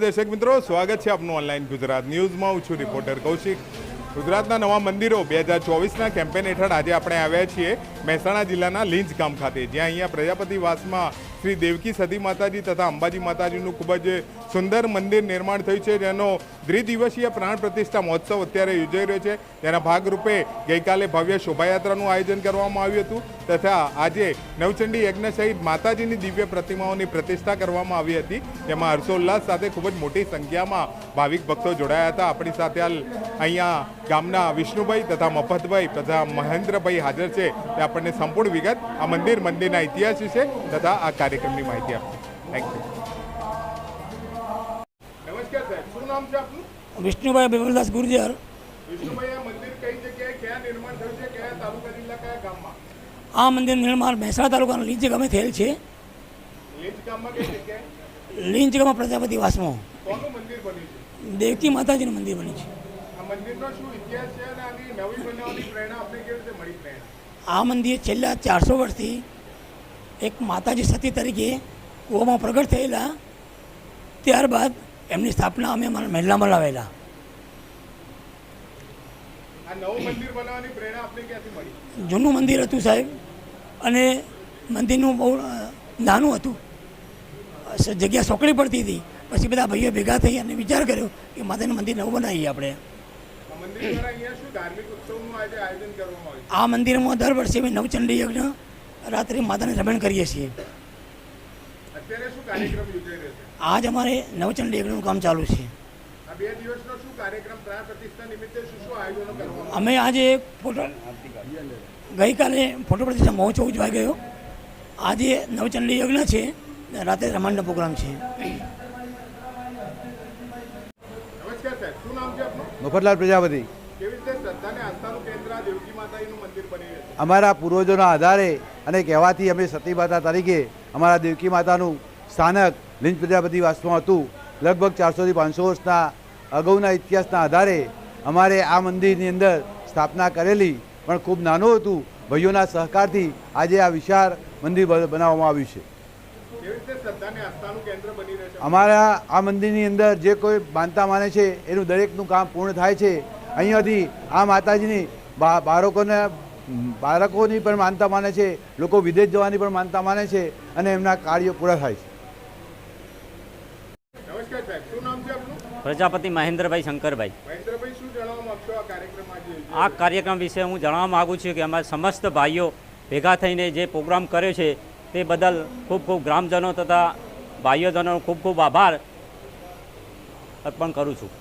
દર્શક મિત્રો, સ્વાગત છે આપનું ઓનલાઈન ગુજરાત ન્યૂઝમાં. હું છું રિપોર્ટર કૌશિક. ગુજરાતના નવા મંદિરો બે હજાર ચોવીસના કેમ્પેન હેઠળ આજે આપણે આવ્યા છીએ. મહેસાણા જિલ્લાના લીંજ ગામ ખાતે, જ્યાં અહીંયા પ્રજાપતિ વાસમાં શ્રી દેવકી સતી માતાજી તથા અંબાજી માતાજીનું ખૂબ જ સુંદર મંદિર નિર્માણ થયું છે. જેનો દ્વિદિવસીય પ્રાણ પ્રતિષ્ઠા મહોત્સવ અત્યારે યોજાઈ રહ્યો છે. તેના ભાગરૂપે ગઈકાલે ભવ્ય શોભાયાત્રાનું આયોજન કરવામાં આવ્યું હતું તથા આજે નવચંડી યજ્ઞ સહિત માતાજીની દિવ્ય પ્રતિમાઓની પ્રતિષ્ઠા કરવામાં આવી હતી. તેમાં હર્ષોલ્લાસ સાથે ખૂબ જ મોટી સંખ્યામાં ભાવિક ભક્તો જોડાયા હતા. આપણી સાથે હાલ અહીંયા ગામના વિષ્ણુભાઈ તથા મફતભાઈ તથા મહેન્દ્રભાઈ હાજર છે. તે આપણને સંપૂર્ણ વિગત આ મંદિર મંદિરના ઇતિહાસ વિશે તથા આ કાર્યક્રમની માહિતી આપશે થેન્ક યુ નમસ્કાર સાહેબ શું નામ છે આપનું? વિષ્ણુભાઈ બિમલદાસ ગુર્જર. વિષ્ણુભાઈ આ મંદિર કઈ જગ્યાએ ક્યાં નિર્માણ થયું છે કયા તાલુકા જિલ્લા કયા ગામમાં? આ મંદિર નિર્માણ મહેસાણા તાલુકાના લીંચ ગામે થયેલ છે. લીંચ ગામમાં પ્રજાપતિ વાસમાં. દેવકી માતાજીનું મંદિર બન્યું છે. આ મંદિર છેલ્લા ચારસો વર્ષથી એક માતાજી સતી તરીકે કૂવામાં પ્રગટ થયેલા. ત્યારબાદ એમની સ્થાપના અમે અમારા મહેલામાં લાવેલા. જૂનું મંદિર હતું સાહેબ અને મંદિરનું બહુ નાનું હતું. જગ્યા સોકડી પડતી હતી. પછી બધા ભાઈઓ ભેગા થઈ અને વિચાર કર્યો કે માતાનું મંદિર નવું બનાવીએ આપણે. આ મંદિરમાં દર વર્ષે અમે નવચંડી યજ્ઞ રાત્રે માતાને રમણ કરીએ છીએ. આજ અમારે નવચંડી યજ્ઞનું કામ ચાલુ છે. અમે આજે ફોટો ગઈકાલે ફોટો પ્રતિષ્ઠા મહોત્સવ ઉજવાઈ ગયો. આજે નવચંડી યજ્ઞ છે રાત્રે રમણનો પ્રોગ્રામ છે નમસ્કાર સાહેબ શું નામ છે આપનું મફતલાલ પ્રજાપતિ કેવી રીતે શ્રદ્ધા અને આસ્થાનું કેન્દ્ર આ દેવકી માતાજીનું મંદિર બની રહ્યું પ્રજાપતિ. અમારા પૂર્વજોના આધારે અને કહેવાથી અમે સતી માતા તરીકે અમારા દેવકી માતાનું સ્થાનક લિંજ પ્રજાપતિ વાસમાં હતું. લગભગ ચારસોથી પાંચસો વર્ષના અગાઉના ઇતિહાસના આધારે અમારે આ મંદિરની અંદર સ્થાપના કરેલી પણ ખૂબ નાનું હતું. ભાઈઓના સહકારથી આજે આ વિશાળ મંદિર બનાવવામાં આવ્યું છે. અમારા આ મંદિરની અંદર જે કોઈ માનતા માને છે એનું દરેકનું કામ પૂર્ણ થાય છે. અહીંયાથી આ માતાજીની બાળકોને બાળકોની પણ માનતા માને છે લોકો વિદેશ જવાની પણ માનતા માને છે અને એમના કાર્યો પૂરા થાય છે. નમસ્કાર સાહેબ શું નામ છે આપનું? પ્રજાપતિ મહેન્દ્રભાઈ શંકરભાઈ. મહેન્દ્રભાઈ શું જણાવવા માંગશો આ કાર્યક્રમ આ કાર્યક્રમ વિશે હું જણાવવા માગું છું કે અમારા સમસ્ત ભાઈઓ ભેગા થઈને જે પ્રોગ્રામ કર્યો છે તે બદલ ખૂબ ખૂબ ગ્રામજનો તથા ભાઈઓજનોનો ખૂબ ખૂબ આભાર અર્પણ કરું છું.